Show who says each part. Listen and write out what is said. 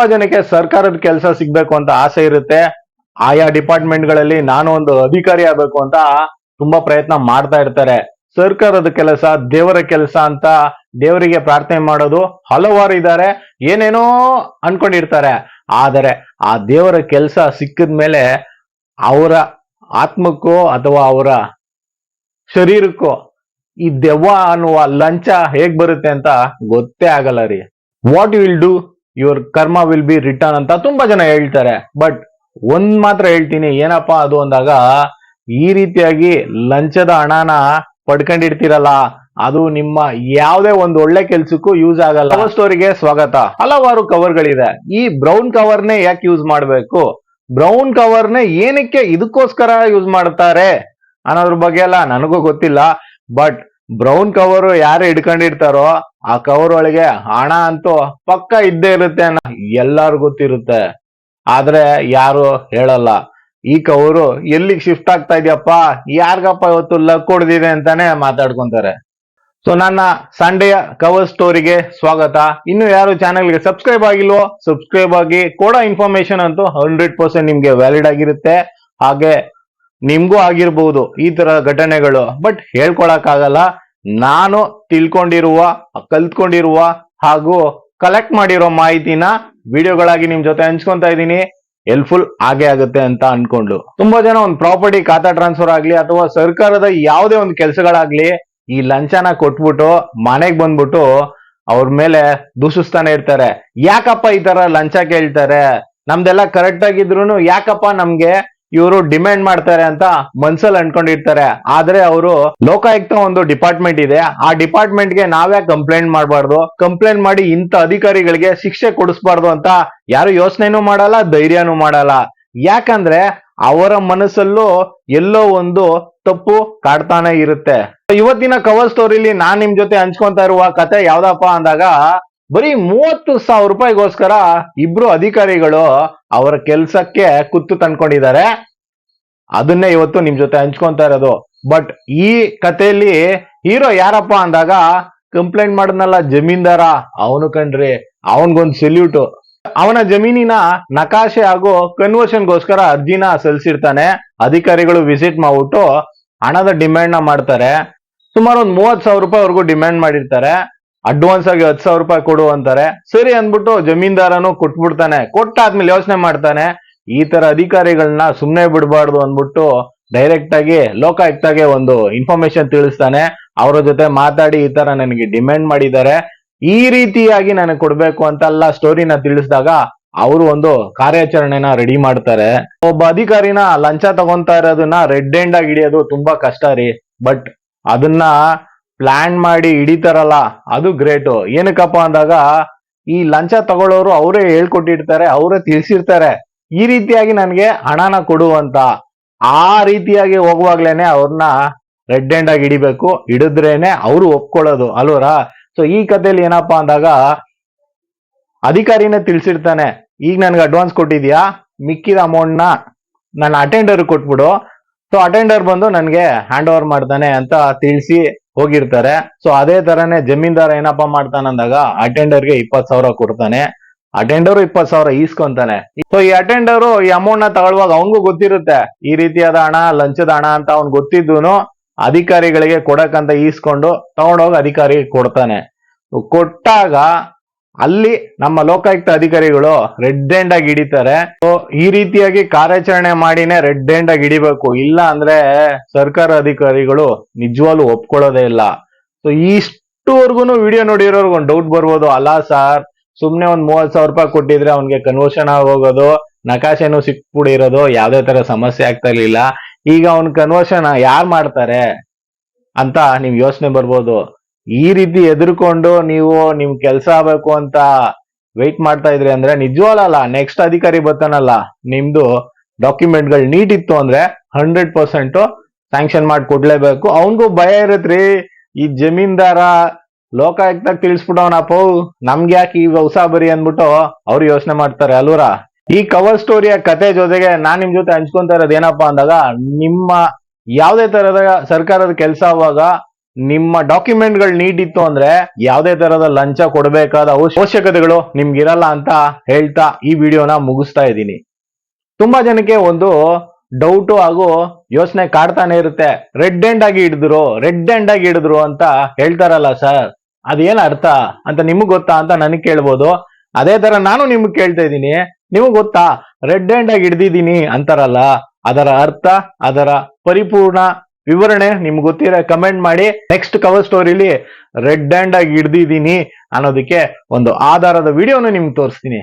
Speaker 1: ತುಂಬಾ ಜನಕ್ಕೆ ಸರ್ಕಾರದ ಕೆಲಸ ಸಿಗ್ಬೇಕು ಅಂತ ಆಸೆ ಇರುತ್ತೆ. ಆಯಾ ಡಿಪಾರ್ಟ್ಮೆಂಟ್ಗಳಲ್ಲಿ ನಾನು ಒಂದು ಅಧಿಕಾರಿ ಆಗ್ಬೇಕು ಅಂತ ತುಂಬಾ ಪ್ರಯತ್ನ ಮಾಡ್ತಾ ಇರ್ತಾರೆ. ಸರ್ಕಾರದ ಕೆಲಸ, ದೇವರ ಕೆಲಸ ಅಂತ ದೇವರಿಗೆ ಪ್ರಾರ್ಥನೆ ಮಾಡೋದು ಹಲವಾರು ಇದ್ದಾರೆ. ಏನೇನೋ ಅನ್ಕೊಂಡಿರ್ತಾರೆ. ಆದರೆ ಆ ದೇವರ ಕೆಲಸ ಸಿಕ್ಕಿದ ಮೇಲೆ ಅವರ ಆತ್ಮಕ್ಕೋ ಅಥವಾ ಅವರ ಶರೀರಕ್ಕೋ ಈ ದೆವ್ವ ಅನ್ನುವ ಲಂಚ ಹೇಗ್ ಬರುತ್ತೆ ಅಂತ ಗೊತ್ತೇ ಆಗಲ್ಲ ರೀ. What you will do your karma will be return ಅಂತ ತುಂಬಾ ಜನ ಹೇಳ್ತಾರೆ. ಬಟ್ ಒಂದ್ ಮಾತ್ರ ಹೇಳ್ತೀನಿ, ಏನಪ್ಪಾ ಅದು ಅಂದಾಗ, ಈ ರೀತಿಯಾಗಿ ಲಂಚದ ಹಣನ ಪಡ್ಕೊಂಡಿರ್ತೀರಲ್ಲ, ಅದು ನಿಮ್ಮ ಯಾವುದೇ ಒಂದು ಒಳ್ಳೆ ಕೆಲ್ಸಕ್ಕೂ ಯೂಸ್ ಆಗಲ್ಲ. ಕವರ್ ಸ್ಟೋರಿಗೆ ಸ್ವಾಗತ. ಹಲವಾರು ಕವರ್ಗಳಿದೆ ಈ ಬ್ರೌನ್ ಕವರ್ನೇ ಯಾಕೆ ಯೂಸ್ ಮಾಡಬೇಕು? ಬ್ರೌನ್ ಕವರ್ನೇ ಏನಕ್ಕೆ ಇದಕ್ಕೋಸ್ಕರ ಯೂಸ್ ಮಾಡ್ತಾರೆ? ಅನ್ನೋದ್ರ ಬಗ್ಗೆ ಎಲ್ಲ ನನಗೂ ಗೊತ್ತಿಲ್ಲ. ಬಟ್ ಬ್ರೌನ್ ಕವರ್ ಯಾರು ಹಿಡ್ಕೊಂಡಿರ್ತಾರೋ ಆ ಕವರ್ ಒಳಗೆ ಹಣ ಅಂತೂ ಪಕ್ಕ ಇದ್ದೇ ಇರುತ್ತೆ ಎಲ್ಲಾರು ಗೊತ್ತಿರುತ್ತೆ. ಆದ್ರೆ ಯಾರು ಹೇಳಲ್ಲ. ಈ ಕವರು ಎಲ್ಲಿಗೆ ಶಿಫ್ಟ್ ಆಗ್ತಾ ಇದೆಯಪ್ಪ? ಯಾರಿಗಪ್ಪ ಇವತ್ತು ಲಕ್ ಹೊಡೆದಿದೆ ಅಂತಾನೆ ಮಾತಾಡ್ಕೊಂತಾರೆ. ಸೊ ನನ್ನ ಸಂಡೆಯ ಕವರ್ ಸ್ಟೋರಿಗೆ ಸ್ವಾಗತ. ಇನ್ನು ಯಾರು ಚಾನೆಲ್ಗೆ ಸಬ್ಸ್ಕ್ರೈಬ್ ಆಗಿಲ್ವೋ ಸಬ್ಸ್ಕ್ರೈಬ್ ಆಗಿ ಕೊಡೋ ಇನ್ಫಾರ್ಮೇಶನ್ ಅಂತೂ ಹಂಡ್ರೆಡ್ ಪರ್ಸೆಂಟ್ ನಿಮ್ಗೆ ವ್ಯಾಲಿಡ್ ಆಗಿರುತ್ತೆ. ಹಾಗೆ ನಿಮ್ಗೂ ಆಗಿರ್ಬಹುದು ಈ ತರ ಘಟನೆಗಳು. ಬಟ್ ಹೇಳ್ಕೊಳಕ್ಕಾಗಲ್ಲ. ನಾನು ತಿಳ್ಕೊಂಡಿರುವ, ಕಲ್ತ್ಕೊಂಡಿರುವ ಹಾಗೂ ಕಲೆಕ್ಟ್ ಮಾಡಿರೋ ಮಾಹಿತಿನ ವಿಡಿಯೋಗಳಾಗಿ ನಿಮ್ ಜೊತೆ ಹಂಚ್ಕೊಂತಾ ಇದ್ದೀನಿ. ಹೆಲ್ಪ್ಫುಲ್ ಆಗೇ ಆಗುತ್ತೆ ಅಂತ ಅನ್ಕೊಂಡು. ತುಂಬಾ ಜನ ಒಂದು ಪ್ರಾಪರ್ಟಿ ಖಾತಾ ಟ್ರಾನ್ಸ್ಫರ್ ಆಗ್ಲಿ ಅಥವಾ ಸರ್ಕಾರದ ಯಾವುದೇ ಒಂದು ಕೆಲಸಗಳಾಗ್ಲಿ ಈ ಲಂಚನ ಕೊಟ್ಬಿಟ್ಟು ಮನೆಗ್ ಬಂದ್ಬಿಟ್ಟು ಅವ್ರ ಮೇಲೆ ದೂಷಿಸ್ತಾನೆ ಇರ್ತಾರೆ. ಯಾಕಪ್ಪ ಈ ತರ ಲಂಚ ಕೇಳ್ತಾರೆ? ನಮ್ದೆಲ್ಲ ಕರೆಕ್ಟ್ ಆಗಿದ್ರು ಯಾಕಪ್ಪ ನಮ್ಗೆ ಇವರು ಡಿಮ್ಯಾಂಡ್ ಮಾಡ್ತಾರೆ ಅಂತ ಮನ್ಸಲ್ಲಿ ಅನ್ಕೊಂಡಿರ್ತಾರೆ. ಆದ್ರೆ ಅವರು ಲೋಕಾಯುಕ್ತ ಒಂದು ಡಿಪಾರ್ಟ್ಮೆಂಟ್ ಇದೆ. ಆ ಡಿಪಾರ್ಟ್ಮೆಂಟ್ಗೆ ನಾವ್ಯಾ ಕಂಪ್ಲೇಂಟ್ ಮಾಡಬಾರ್ದು. ಕಂಪ್ಲೇಂಟ್ ಮಾಡಿ ಇಂಥ ಅಧಿಕಾರಿಗಳಿಗೆ ಶಿಕ್ಷೆ ಕೊಡಿಸ್ಬಾರ್ದು ಅಂತ ಯಾರು ಯೋಚನೆನೂ ಮಾಡಲ್ಲ, ಧೈರ್ಯನೂ ಮಾಡಲ್ಲ. ಯಾಕಂದ್ರೆ ಅವರ ಮನಸ್ಸಲ್ಲೂ ಎಲ್ಲೋ ಒಂದು ತಪ್ಪು ಕಾಡ್ತಾನೆ ಇರುತ್ತೆ. ಇವತ್ತಿನ ಕವರ್ ಸ್ಟೋರಿಲಿ ನಾನ್ ನಿಮ್ ಜೊತೆ ಹಂಚ್ಕೊಂತ ಇರುವ ಕತೆ ಯಾವ್ದಪ್ಪ ಅಂದಾಗ ಬರೀ ಮೂವತ್ತು ಸಾವಿರ ರೂಪಾಯಿಗೋಸ್ಕರ ಇಬ್ರು ಅಧಿಕಾರಿಗಳು ಅವರ ಕೆಲ್ಸಕ್ಕೆ ಕುತ್ತು ತಂದ್ಕೊಂಡಿದ್ದಾರೆ. ಅದನ್ನೇ ಇವತ್ತು ನಿಮ್ ಜೊತೆ ಹಂಚ್ಕೊಂತಾ ಇರೋದು. ಬಟ್ ಈ ಕಥೆಯಲ್ಲಿ ಹೀರೋ ಯಾರಪ್ಪ ಅಂದಾಗ ಕಂಪ್ಲೇಂಟ್ ಮಾಡಿದ್ನಲ್ಲ, ಜಮೀನ್ದಾರ. ಅವನು ಕಣ್ರಿ, ಅವನ್ಗೊಂದು ಸೆಲ್ಯೂಟ್ ಅವನ ಜಮೀನಿನ ನಕಾಶೆ ಹಾಗೂ ಕನ್ವರ್ಷನ್ಗೋಸ್ಕರ ಅರ್ಜಿನ ಸಲ್ಲಿಸಿರ್ತಾನೆ. ಅಧಿಕಾರಿಗಳು ವಿಸಿಟ್ ಮಾಡ್ಬಿಟ್ಟು ಹಣದ ಡಿಮ್ಯಾಂಡ್ನ ಮಾಡ್ತಾರೆ. ಸುಮಾರು ಒಂದ್ ಮೂವತ್ ಸಾವಿರ ರೂಪಾಯಿವರೆಗೂ ಡಿಮ್ಯಾಂಡ್ ಮಾಡಿರ್ತಾರೆ. ಅಡ್ವಾನ್ಸ್ ಆಗಿ ಹತ್ತು ಸಾವಿರ ರೂಪಾಯಿ ಕೊಡು ಅಂತಾರೆ. ಸರಿ ಅಂದ್ಬಿಟ್ಟು ಜಮೀನ್ದಾರನು ಕೊಟ್ಬಿಡ್ತಾನೆ. ಕೊಟ್ಟಾದ್ಮೇಲೆ ಯೋಚನೆ ಮಾಡ್ತಾನೆ, ಈ ತರ ಅಧಿಕಾರಿಗಳನ್ನ ಸುಮ್ನೆ ಬಿಡಬಾರ್ದು ಅಂದ್ಬಿಟ್ಟು ಡೈರೆಕ್ಟ್ ಆಗಿ ಲೋಕಾಯುಕ್ತಾಗೆ ಒಂದು ಇನ್ಫಾರ್ಮೇಶನ್ ತಿಳಿಸ್ತಾನೆ. ಅವರ ಜೊತೆ ಮಾತಾಡಿ ಈ ತರ ನನಗೆ ಡಿಮ್ಯಾಂಡ್ ಮಾಡಿದ್ದಾರೆ. ಈ ರೀತಿಯಾಗಿ ನನಗೆ ಕೊಡ್ಬೇಕು ಅಂತೆಲ್ಲ ಸ್ಟೋರಿನ ತಿಳಿಸಿದಾಗ ಅವರು ಒಂದು ಕಾರ್ಯಾಚರಣೆನ ರೆಡಿ ಮಾಡ್ತಾರೆ. ಒಬ್ಬ ಅಧಿಕಾರಿನ ಲಂಚ ತಗೊಂತಾ ಇರೋದನ್ನ ರೆಡ್ ಹ್ಯಾಂಡ್ ಆಗಿ ಹಿಡಿಯೋದು ತುಂಬಾ ಕಷ್ಟ ರೀ. ಬಟ್ ಅದನ್ನ ಪ್ಲಾನ್ ಮಾಡಿ ಹಿಡಿತಾರಲ್ಲ, ಅದು ಗ್ರೇಟು ಏನಕ್ಕಪ್ಪ ಅಂದಾಗ, ಈ ಲಂಚ ತಗೊಳ್ಳೋರು ಅವರೇ ಹೇಳ್ಕೊಟ್ಟಿರ್ತಾರೆ, ಅವರೇ ತಿಳಿಸಿರ್ತಾರೆ, ಈ ರೀತಿಯಾಗಿ ನನಗೆ ಹಣನ ಕೊಡು ಅಂತ. ಆ ರೀತಿಯಾಗಿ ಹೋಗುವಾಗ್ಲೇನೆ ಅವ್ರನ್ನ ರೆಡ್ ಹ್ಯಾಂಡ್ ಆಗಿ ಹಿಡಿಬೇಕು, ಹಿಡಿದ್ರೇನೆ ಅವರು ಒಪ್ಕೊಳ್ಳೋದು, ಅಲ್ವರ? ಸೊ ಈ ಕಥೆಯಲ್ಲಿ ಏನಪ್ಪಾ ಅಂದಾಗ, ಅಧಿಕಾರಿನೇ ತಿಳಿಸಿರ್ತಾನೆ, ಈಗ ನನ್ಗೆ ಅಡ್ವಾನ್ಸ್ ಕೊಟ್ಟಿದ್ಯಾ? ಮಿಕ್ಕಿದ ಅಮೌಂಟ್ನ ನನ್ನ ಅಟೆಂಡರ್ ಕೊಟ್ಬಿಡು. ಸೊ ಅಟೆಂಡರ್ ಬಂದು ನನಗೆ ಹ್ಯಾಂಡ್ ಓವರ್ ಮಾಡ್ತಾನೆ ಅಂತ ತಿಳಿಸಿ ಹೋಗಿರ್ತಾರೆ. ಸೊ ಅದೇ ತರನೇ ಜಮೀನ್ದಾರ ಏನಪ್ಪಾ ಮಾಡ್ತಾನಂದಾಗ ಅಟೆಂಡರ್ಗೆ ಇಪ್ಪತ್ ಸಾವಿರ ಕೊಡ್ತಾನೆ. ಅಟೆಂಡರ್ ಇಪ್ಪತ್ ಸಾವಿರ ಈಸ್ಕೊಂತಾನೆ. ಸೊ ಈ ಅಟೆಂಡರು ಈ ಅಮೌಂಟ್ನ ತಗೊಳ್ವಾಗ ಅವನಿಗೂ ಗೊತ್ತಿರುತ್ತೆ, ಈ ರೀತಿಯಾದ ಹಣ, ಲಂಚದ ಹಣ ಅಂತ ಅವ್ನ್ ಗೊತ್ತಿದ್ದೂನು ಅಧಿಕಾರಿಗಳಿಗೆ ಕೊಡಕ್ಕಂತ ಈಸ್ಕೊಂಡು ತಗೊಂಡೋಗಿ ಅಧಿಕಾರಿ ಕೊಡ್ತಾನೆ. ಕೊಟ್ಟಾಗ ಅಲ್ಲಿ ನಮ್ಮ ಲೋಕಾಯುಕ್ತ ಅಧಿಕಾರಿಗಳು ರೆಡ್ ಹ್ಯಾಂಡ್ ಆಗಿ ಹಿಡಿತಾರೆ ಈ ರೀತಿಯಾಗಿ ಕಾರ್ಯಾಚರಣೆ ಮಾಡಿನೇ ರೆಡ್ ಹ್ಯಾಂಡ್ ಆಗಿ ಹಿಡಿಬೇಕು. ಇಲ್ಲ ಅಂದ್ರೆ ಸರ್ಕಾರ ಅಧಿಕಾರಿಗಳು ನಿಜವಾಗ್ಲೂ ಒಪ್ಕೊಳ್ಳೋದೇ ಇಲ್ಲ. ಸೊ ಇಷ್ಟುವರೆಗೂ ವಿಡಿಯೋ ನೋಡಿರೋರ್ಗು ಒಂದು ಡೌಟ್ ಬರ್ಬೋದು. ಅಲ್ಲ ಸರ್ ಸುಮ್ನೆ ಒಂದ್ ಮೂವತ್ ಸಾವಿರ ರೂಪಾಯಿ ಕೊಟ್ಟಿದ್ರೆ ಅವ್ನಿಗೆ ಕನ್ವರ್ಷನ್ ಹೋಗೋದು ನಕಾಶೆನು ಸಿಕ್ಬಿಡಿರೋದು ಯಾವ್ದೇ ತರ ಸಮಸ್ಯೆ ಆಗ್ತಾ ಇರ್ಲಿಲ್ಲ. ಈಗ ಅವ್ನ್ ಕನ್ವರ್ಷನ್ ಯಾರ್ ಮಾಡ್ತಾರೆ ಅಂತ ನೀವ್ ಯೋಚನೆ ಬರ್ಬೋದು. ಈ ರೀತಿ ಎದುರ್ಕೊಂಡು ನೀವು ನಿಮ್ ಕೆಲ್ಸ ಆಗ್ಬೇಕು ಅಂತ ವೆಯ್ಟ್ ಮಾಡ್ತಾ ಇದ್ರಿ ಅಂದ್ರೆ ನಿಜವಾಗಲ್ಲ ನೆಕ್ಸ್ಟ್ ಅಧಿಕಾರಿ ಬರ್ತಾನಲ್ಲ, ನಿಮ್ದು ಡಾಕ್ಯುಮೆಂಟ್ಗಳು ನೀಟ್ ಇತ್ತು ಅಂದ್ರೆ ಹಂಡ್ರೆಡ್ ಪರ್ಸೆಂಟ್ ಸ್ಯಾಂಕ್ಷನ್ ಮಾಡಿ ಕೊಡ್ಲೇಬೇಕು. ಅವನ್ಗೂ ಭಯ ಇರತ್ರಿ, ಈ ಜಮೀನ್ದಾರ ಲೋಕಾಯುಕ್ತ ತಿಳಿಸ್ಬಿಟ್ಟವನಪ್ಪ ನಮ್ಗೆ ಯಾಕೆ ಈ ಹೊಸ ಬರಿ? ಅಂದ್ಬಿಟ್ಟು ಅವ್ರು ಯೋಚನೆ ಮಾಡ್ತಾರೆ. ಅಲ್ವರ ಈ ಕವರ್ ಸ್ಟೋರಿಯ ಕತೆ ಜೊತೆಗೆ ನಾನ್ ನಿಮ್ ಜೊತೆ ಹಂಚ್ಕೊಂತ ಇರೋದು ಏನಪ್ಪಾ ಅಂದಾಗ, ನಿಮ್ಮ ಯಾವುದೇ ತರದ ಸರ್ಕಾರದ ಕೆಲಸ ಆಗುವಾಗ ನಿಮ್ಮ ಡಾಕ್ಯುಮೆಂಟ್ಗಳು ನೀಡಿತ್ತು ಅಂದ್ರೆ ಯಾವುದೇ ತರದ ಲಂಚ ಕೊಡಬೇಕಾದ ಅವಶ್ಯಕತೆಗಳು ನಿಮ್ಗಿರಲ್ಲ ಅಂತ ಹೇಳ್ತಾ ಈ ವಿಡಿಯೋನ ಮುಗಿಸ್ತಾ ಇದ್ದೀನಿ. ತುಂಬಾ ಜನಕ್ಕೆ ಒಂದು ಡೌಟು ಹಾಗೂ ಯೋಚನೆ ಕಾಡ್ತಾನೆ ಇರುತ್ತೆ. ರೆಡ್ ಎಂಡ್ ಆಗಿ ಹಿಡಿದ್ರು, ರೆಡ್ ಎಂಡ್ ಆಗಿ ಹಿಡಿದ್ರು ಅಂತ ಹೇಳ್ತಾರಲ್ಲ ಸರ್. ಅದೇನ್ ಅರ್ಥ ಅಂತ ನಿಮಗ್ ಗೊತ್ತಾ ಅಂತ ನನಗೆ ಕೇಳ್ಬೋದು. ಅದೇ ತರ ನಾನು ನಿಮ್ಗೆ ಕೇಳ್ತಾ ಇದ್ದೀನಿ. ನಿಮಗ್ ಗೊತ್ತಾ? ರೆಡ್ ಎಂಡ್ ಆಗಿ ಹಿಡ್ದಿದ್ದೀನಿ ಅಂತಾರಲ್ಲ. ಅದರ ಅರ್ಥ, ಅದರ ಪರಿಪೂರ್ಣ ವಿವರಣೆ ನಿಮ್ಗೆ ಗೊತ್ತಿರ ಕಮೆಂಟ್ ಮಾಡಿ ನೆಕ್ಸ್ಟ್ ಕವರ್ ಸ್ಟೋರಿಲಿ ರೆಡ್ ಹ್ಯಾಂಡ್ ಆಗಿ ಹಿಡ್ದಿದ್ದೀನಿ ಅನ್ನೋದಕ್ಕೆ ಒಂದು ಆಧಾರದ ವಿಡಿಯೋನ ನಿಮ್ಗೆ ತೋರಿಸ್ತೀನಿ.